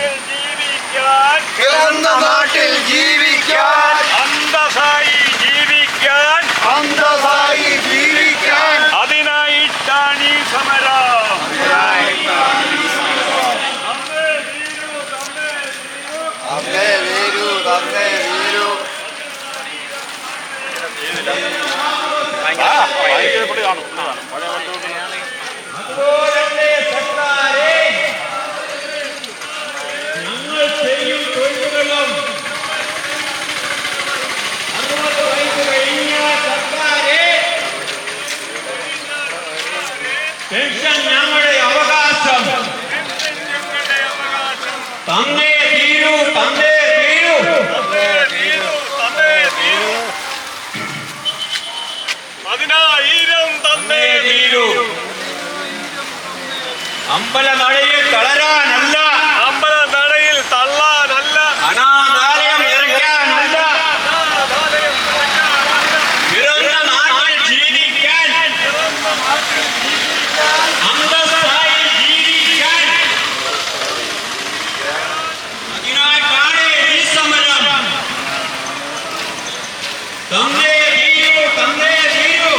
നാട്ടിൽ ജീവിക്കാൻ പിറന്ന നാട്ടിൽ ജീവിക്കാൻ പെൻഷൻ ഞങ്ങളുടെ അവകാശം. തന്നേ തീരൂ തന്നേ തീരൂ. പതിനായിരം തന്നേ തീരൂ തളരാനല്ല അമ്പല നടയിൽ തള്ളാനല്ല അനാഥാലയം ഇറക്കാനല്ല പിറന്ന നാട്ടിൽ ജീവിക്കാൻ അന്തസ്സായി ജീവിക്കാൻ അതിനായിട്ടാണ് ഈ സമരം തന്നേ തീരൂ തന്നേ തീരൂ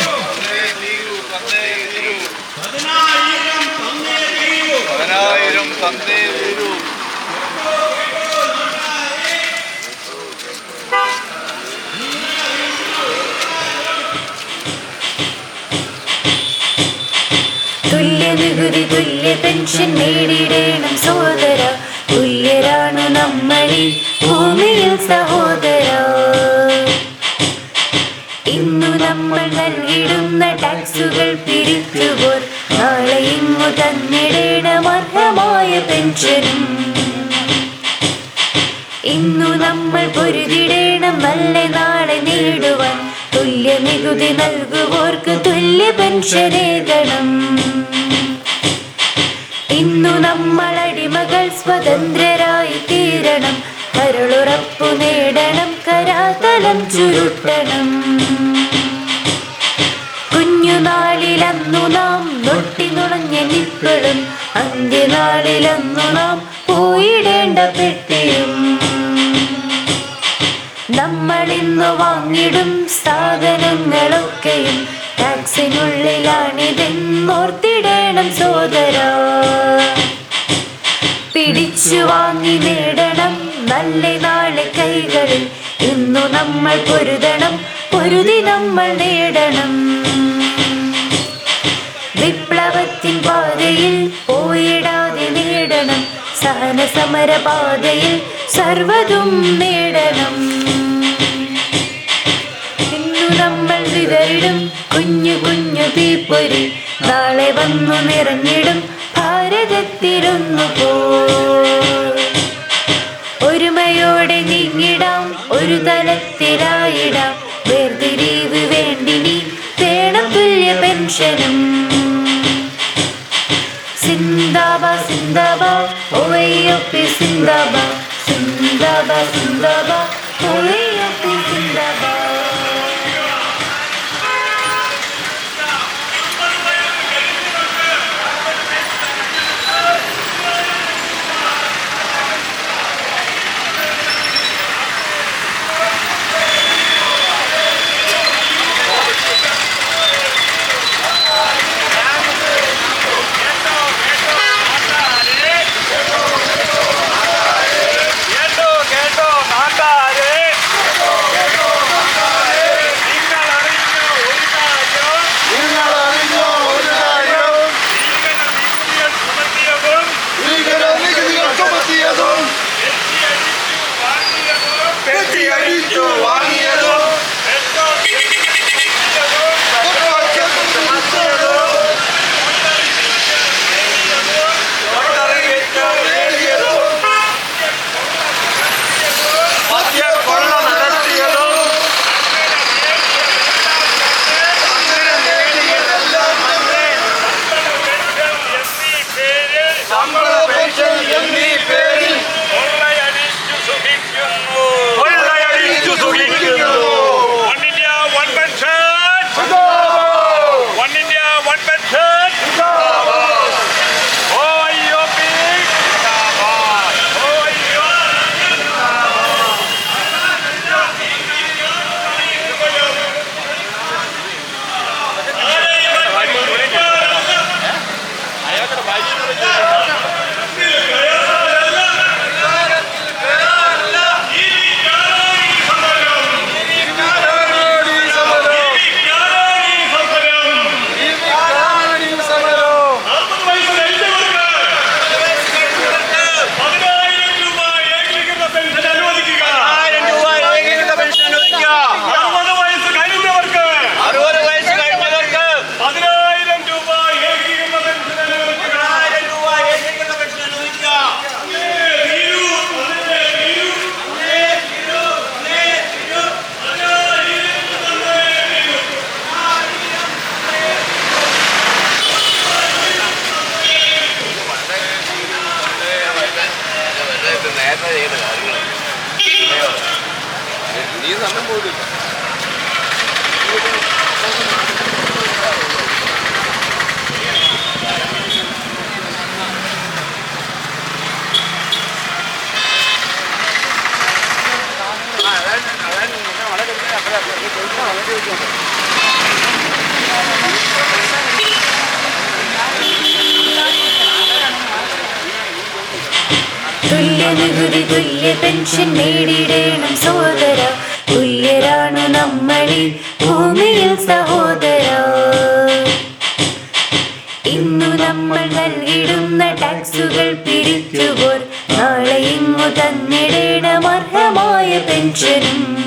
പതിനായിരം തന്നേ തീരൂ പതിനായിരം തന്നേ വീരു തുല്യ നികുതി തുല്യ പെൻഷൻ നേടിയിടേണം സഹോദര. തുല്യരാണ് നമ്മളീ ഭൂമിയിൽ സഹോദര. ഇന്നു നമ്മൾ നൽകിടുന്ന ടാക്സുകൾ പിരിച്ചുപോർ നാളെ ഇന്നു തന്നിടേണം അർഹമായ പെൻഷനും. ഇന്നു നമ്മൾ പൊരുതിടേണം നല്ല നാളെ നേടുവാൻ. തുല്യ നികുതി നൽകുവോർക്ക് തുല്യ പെൻഷനേകണം ഇന്നു നമ്മൾ അടിമകൾ സ്വതന്ത്രരായി തീരണം. കരുളുറപ്പു നേടണം കരാതലം ചുരുട്ടണം. കുഞ്ഞുനാളിലന്നു നാം നൊട്ടി നുണഞ്ഞ നിപ്പിളും അന്ത്യനാളിലന്നു നാം പോയിടേണ്ട പെട്ടിയും. നമ്മൾ ഇന്ന് വാങ്ങിടും സാധനങ്ങളൊക്കെയും. ടാക്സിനുള്ളിലാണിതെന്നോർത്തിടേണം സോദര. പിടിച്ചു വാങ്ങി നേടണം നല്ല നാളെ കൈകളിൽ. ഇന്നു നമ്മൾ പൊരുതണം പൊരുതി നമ്മൾ നേടണം. വിപ്ലവത്തിൻ പാതയിൽ പോയിടാതെ നേടണം സഹന സമര പാതയിൽ സർവതും നേടണം. ഇന്നു നമ്മൾ വിതറിടും കുഞ്ഞു കുഞ്ഞു തീപ്പൊരി നാളെ വന്നു നിറഞ്ഞിടും ഭാരതത്തിലൊന്നു പോ. ഒരുമയോടെ നീങ്ങിടാം ഒരു തലത്തിലായിടാം വേർതിരിവ് വേണ്ടിനി വേണം തുല്യ പെൻഷനും. സിന്ദാബാ സിന്ദാബാ ഓയ്യൊപ്പി സിന്ദാബാ സിന്ദാബാ സിന്ദാബാ തുല്യ നികുതി തുല്യ പെൻഷൻ നേടിയിടണം സോദര തുല്യരാണ് നമ്മളീ ഭൂമിയിൽ സഹോദര. ഇന്നു നമ്മൾ നൽകിടുന്ന ടാക്സുകൾ പിരിച്ചുപോർ നാളെ ഇങ്ങു തന്നിടേണം അർഹമായ പെൻഷനും.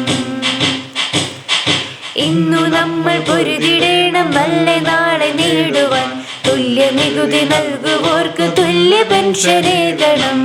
ഇന്നു നമ്മൾ പൊരുതിടേണം വല്ല നാളെ നേടുവാൻ. തുല്യ നികുതി നൽകുവോർക്ക് തുല്യ പെൻഷനേകണം